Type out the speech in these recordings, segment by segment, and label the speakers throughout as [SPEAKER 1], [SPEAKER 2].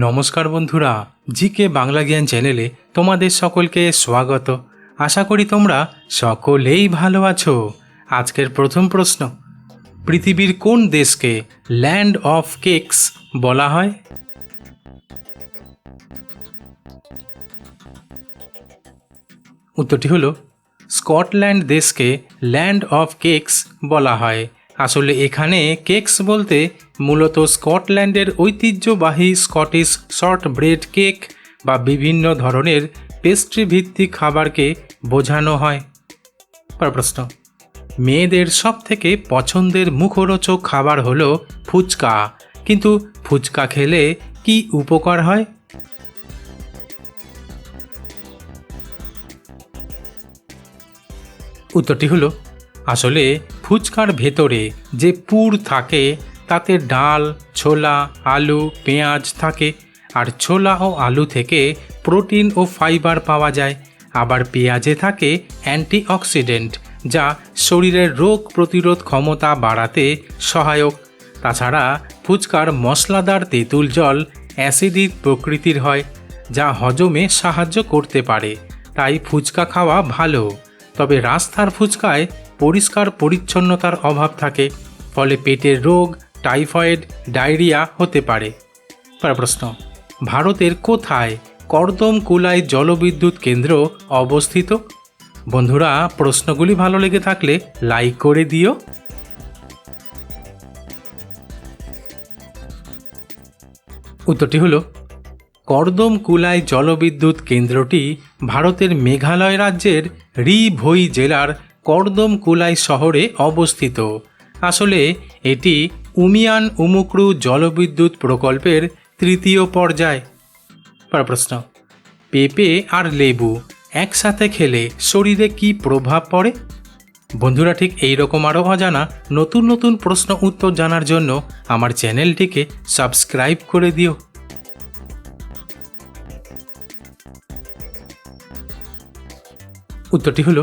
[SPEAKER 1] নমস্কার বন্ধুরা, জিকে বাংলা জ্ঞান চ্যানেলে তোমাদের সকলকে স্বাগত। আশা করি তোমরা সকলেই ভালো আছো। আজকের প্রথম প্রশ্ন, পৃথিবীর কোন দেশকে ল্যান্ড অফ কেকস বলা হয়? উত্তরটি হলো, স্কটল্যান্ড দেশকে ল্যান্ড অফ কেকস বলা হয়। আসলে এখানে কেকস বলতে মূলত স্কটল্যান্ডের ঐতিহ্যবাহী স্কটিশ শর্ট ব্রেড কেক বা বিভিন্ন ধরনের পেস্ট্রি ভিত্তিক খাবারকে বোঝানো হয়। পর প্রশ্ন মেয়েদের সব থেকে পছন্দের মুখরোচক খাবার হলো ফুচকা, কিন্তু ফুচকা খেলে কি উপকার হয়? উত্তরটি হলো, আসলে ফুচকার ভেতরে যে পুর থাকে, তাতে ডাল, ছোলা, আলু, পেঁয়াজ থাকে। আর ছোলা ও আলু থেকে প্রোটিন ও ফাইবার পাওয়া যায়। আবার পেঁয়াজে থাকে অ্যান্টিঅক্সিডেন্ট, যা শরীরের রোগ প্রতিরোধ ক্ষমতা বাড়াতে সহায়ক। তাছাড়া ফুচকার মশলাদার তেঁতুল জল অ্যাসিডিক প্রকৃতির হয়, যা হজমে সাহায্য করতে পারে। তাই ফুচকা খাওয়া ভালো। তবে রাস্তার ফুচকায় পরিষ্কার পরিচ্ছন্নতার অভাব থাকে, ফলে পেটের রোগ, টাইফয়েড, ডায়রিয়া হতে পারে। প্রশ্ন, ভারতের কোথায় কর্দম কুলাই জলবিদ্যুৎ কেন্দ্র অবস্থিত? বন্ধুরা, প্রশ্নগুলি ভালো লেগে থাকলে লাইক করে দিও। উত্তরটি হল কর্দম কুলাই জলবিদ্যুৎ কেন্দ্রটি ভারতের মেঘালয় রাজ্যের রি ভই জেলার কর্দম কুলাই শহরে অবস্থিত। আসলে এটি উমিয়ান উমুক্রু জলবিদ্যুৎ প্রকল্পের তৃতীয় পর্যায়। প্রশ্ন, পেঁপে আর লেবু একসাথে খেলে শরীরে কি প্রভাব পড়ে? বন্ধুরা, ঠিক এই রকম আরও অজানা নতুন নতুন প্রশ্ন উত্তর জানার জন্য আমার চ্যানেলটিকে সাবস্ক্রাইব করে দিও। উত্তরটি হলো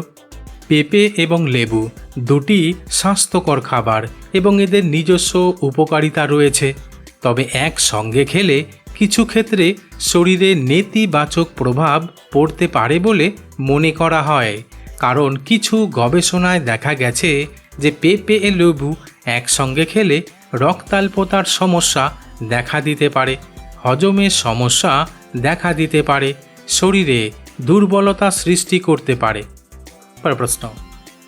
[SPEAKER 1] পেঁপে এবং লেবু দুটি স্বাস্থ্যকর খাবার এবং এদের নিজস্ব উপকারিতা রয়েছে। তবে একসঙ্গে খেলে কিছু ক্ষেত্রে শরীরে নেতিবাচক প্রভাব পড়তে পারে বলে মনে করা হয়। কারণ কিছু গবেষণায় দেখা গেছে যে পেঁপে এ লেবু একসঙ্গে খেলে রক্তাল্পতার সমস্যা দেখা দিতে পারে হজমের সমস্যা দেখা দিতে পারে, শরীরে দুর্বলতা সৃষ্টি করতে পারে পর। প্রশ্ন।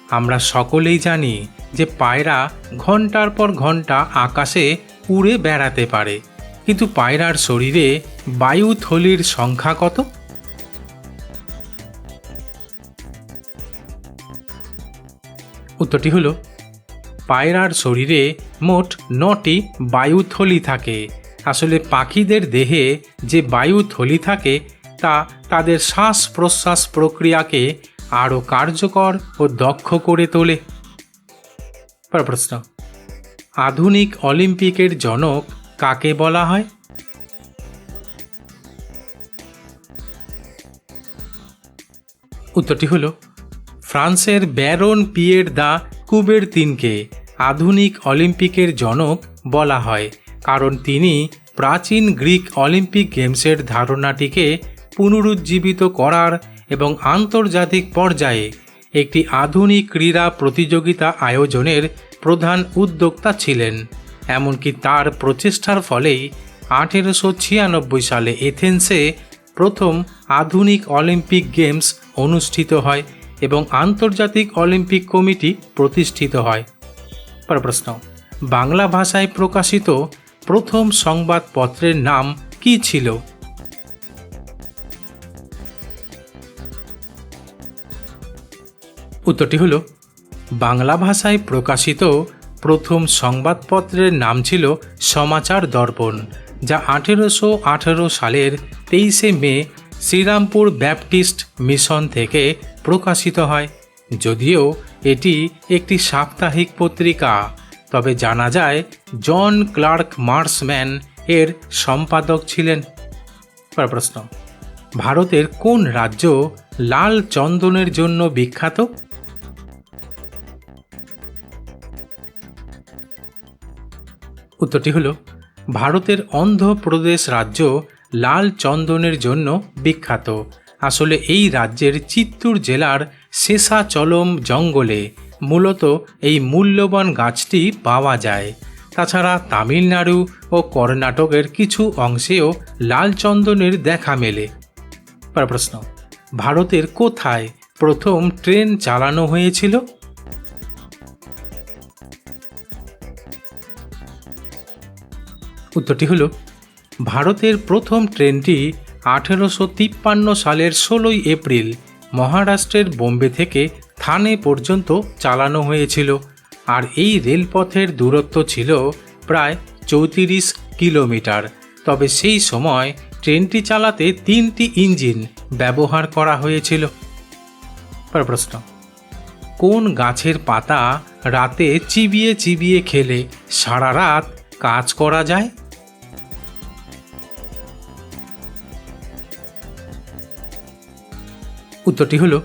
[SPEAKER 1] আমরা সকলেই জানি যে পায়রা ঘণ্টার পর ঘণ্টা আকাশে উড়ে বেড়াতে পারে। কিন্তু পায়রার শরীরে বায়ু থলির সংখ্যা কত? উত্তরটি হলো, পায়রার শরীরে মোট নটি বায়ুথলি থাকে। আসলে পাখিদের দেহে যে বায়ুথলি থাকে তা তাদের শ্বাস প্রশ্বাস প্রক্রিয়াকে আরও কার্যকর ও দক্ষ করে তোলে। পর প্রশ্ন, আধুনিক অলিম্পিকের জনক কাকে বলা হয়? উত্তরটি হল, ফ্রান্সের ব্যারন পিয়ের দা কুবের তিনকে আধুনিক অলিম্পিকের জনক বলা হয়, কারণ তিনি প্রাচীন গ্রিক অলিম্পিক গেমসের ধারণাটিকে পুনরুজ্জীবিত করার এবং আন্তর্জাতিক পর্যায়ে একটি আধুনিক ক্রীড়া প্রতিযোগিতা আয়োজনের প্রধান উদ্যোক্তা ছিলেন। এমনকি তার প্রচেষ্টার ফলেই আঠেরোশো ছিয়ানব্বই সালে এথেন্সে প্রথম আধুনিক অলিম্পিক গেমস অনুষ্ঠিত হয় এবং আন্তর্জাতিক অলিম্পিক কমিটি প্রতিষ্ঠিত হয়। পর প্রশ্ন, বাংলা ভাষায় প্রকাশিত প্রথম সংবাদপত্রের নাম কি ছিল? উত্তরটি হলো, বাংলা ভাষায় প্রকাশিত প্রথম সংবাদপত্রের নাম ছিল সমাচার দর্পণ, যা আঠেরোশো আঠেরো সালের তেইশে মে শ্রীরামপুর ব্যাপটিস্ট মিশন থেকে প্রকাশিত হয়। যদিও এটি একটি সাপ্তাহিক পত্রিকা, তবে জানা যায় জন ক্লার্ক মার্সম্যান এর সম্পাদক ছিলেন। প্রশ্ন, ভারতের কোন রাজ্য লাল চন্দনের জন্য বিখ্যাত? উত্তরটি হলো, ভারতের অন্ধ্রপ্রদেশ রাজ্য লাল চন্দনের জন্য বিখ্যাত। আসলে এই রাজ্যের চিত্তুর জেলার শেষাচলম জঙ্গলে মূলত এই মূল্যবান গাছটি পাওয়া যায়। তাছাড়া তামিলনাড়ু ও কর্ণাটকের কিছু অংশেও লাল চন্দনের দেখা মেলে। প্রশ্ন, ভারতের কোথায় প্রথম ট্রেন চালানো হয়েছিল? উত্তরটি হল, ভারতের প্রথম ট্রেনটি আঠেরোশো তিপ্পান্ন সালের ষোলোই এপ্রিল মহারাষ্ট্রের বোম্বে থেকে থানে পর্যন্ত চালানো হয়েছিল আর এই রেলপথের দূরত্ব ছিল প্রায় চৌত্রিশ কিলোমিটার। তবে সেই সময় ট্রেনটি চালাতে তিনটি ইঞ্জিন ব্যবহার করা হয়েছিল। প্রশ্ন, কোন গাছের পাতা রাতে চিবিয়ে চিবিয়ে খেলে সারা রাত কাজ করা যায়? উত্তরটি হলো,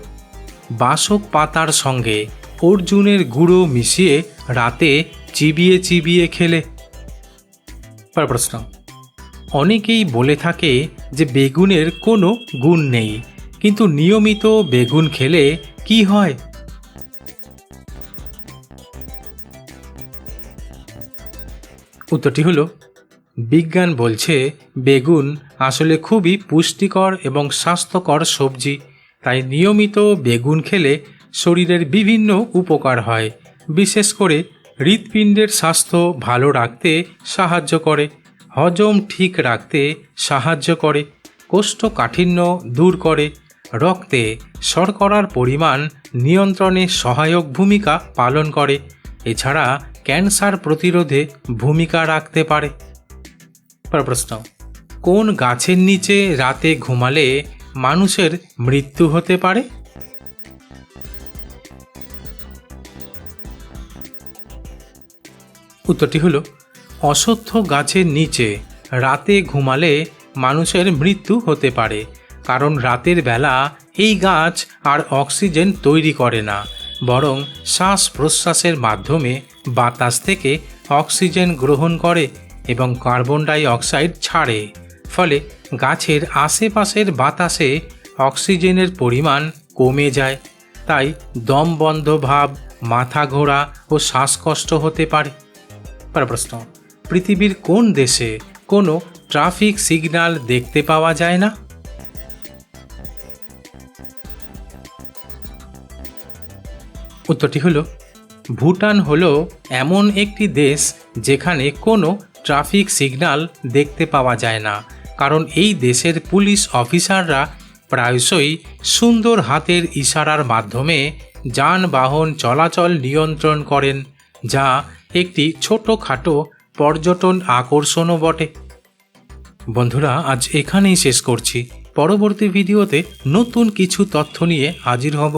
[SPEAKER 1] বাসক পাতার সঙ্গে অর্জুনের গুঁড়ো মিশিয়ে রাতে চিবিয়ে চিবিয়ে খেলে। প্রশ্ন, অনেকেই বলে থাকে যে বেগুনের কোনো গুণ নেই, কিন্তু নিয়মিত বেগুন খেলে কি হয়? উত্তরটি হলো, বিজ্ঞান বলছে বেগুন আসলে খুবই পুষ্টিকর এবং স্বাস্থ্যকর সবজি। তাই নিয়মিত বেগুন খেলে শরীরের বিভিন্ন উপকার হয়, বিশেষ করে হৃৎপিণ্ডের স্বাস্থ্য ভালো রাখতে সাহায্য করে, হজম ঠিক রাখতে সাহায্য করে, কোষ্ঠকাঠিন্য দূর করে, রক্তে শর্করার পরিমাণ নিয়ন্ত্রণে সহায়ক ভূমিকা পালন করে, এছাড়া ক্যান্সার প্রতিরোধে ভূমিকা রাখতে পারে। প্রশ্ন, কোন গাছের নিচে রাতে ঘুমালে মানুষের মৃত্যু হতে পারে? উত্তরটি হলো, অশ্বত্থ গাছের নিচে রাতে ঘুমালে মানুষের মৃত্যু হতে পারে, কারণ রাতের বেলা এই গাছ আর অক্সিজেন তৈরি করে না, বরং শ্বাস প্রশ্বাসের মাধ্যমে বাতাস থেকে অক্সিজেন গ্রহণ করে এবং কার্বন ডাই অক্সাইড ছাড়ে। ফলে গাছের আশেপাশের বাতাসে অক্সিজেনের পরিমাণ কমে যায়। তাই দম বন্ধ ভাব, মাথা ঘোরা ও শ্বাসকষ্ট হতে পারে। প্রশ্ন, পৃথিবীর কোন দেশে কোনো ট্রাফিক সিগন্যাল দেখতে পাওয়া যায় না? উত্তরটি হলো, ভুটান হলো এমন একটি দেশ যেখানে কোনো ট্রাফিক সিগন্যাল দেখতে পাওয়া যায় না। কারণ এই দেশের পুলিশ অফিসাররা প্রায়শই সুন্দর হাতের ইশারার মাধ্যমে যানবাহন চলাচল নিয়ন্ত্রণ করেন, যা একটি ছোটোখাটো পর্যটন আকর্ষণও বটে। বন্ধুরা, আজ এখানেই শেষ করছি। পরবর্তী ভিডিওতে নতুন কিছু তথ্য নিয়ে হাজির হব।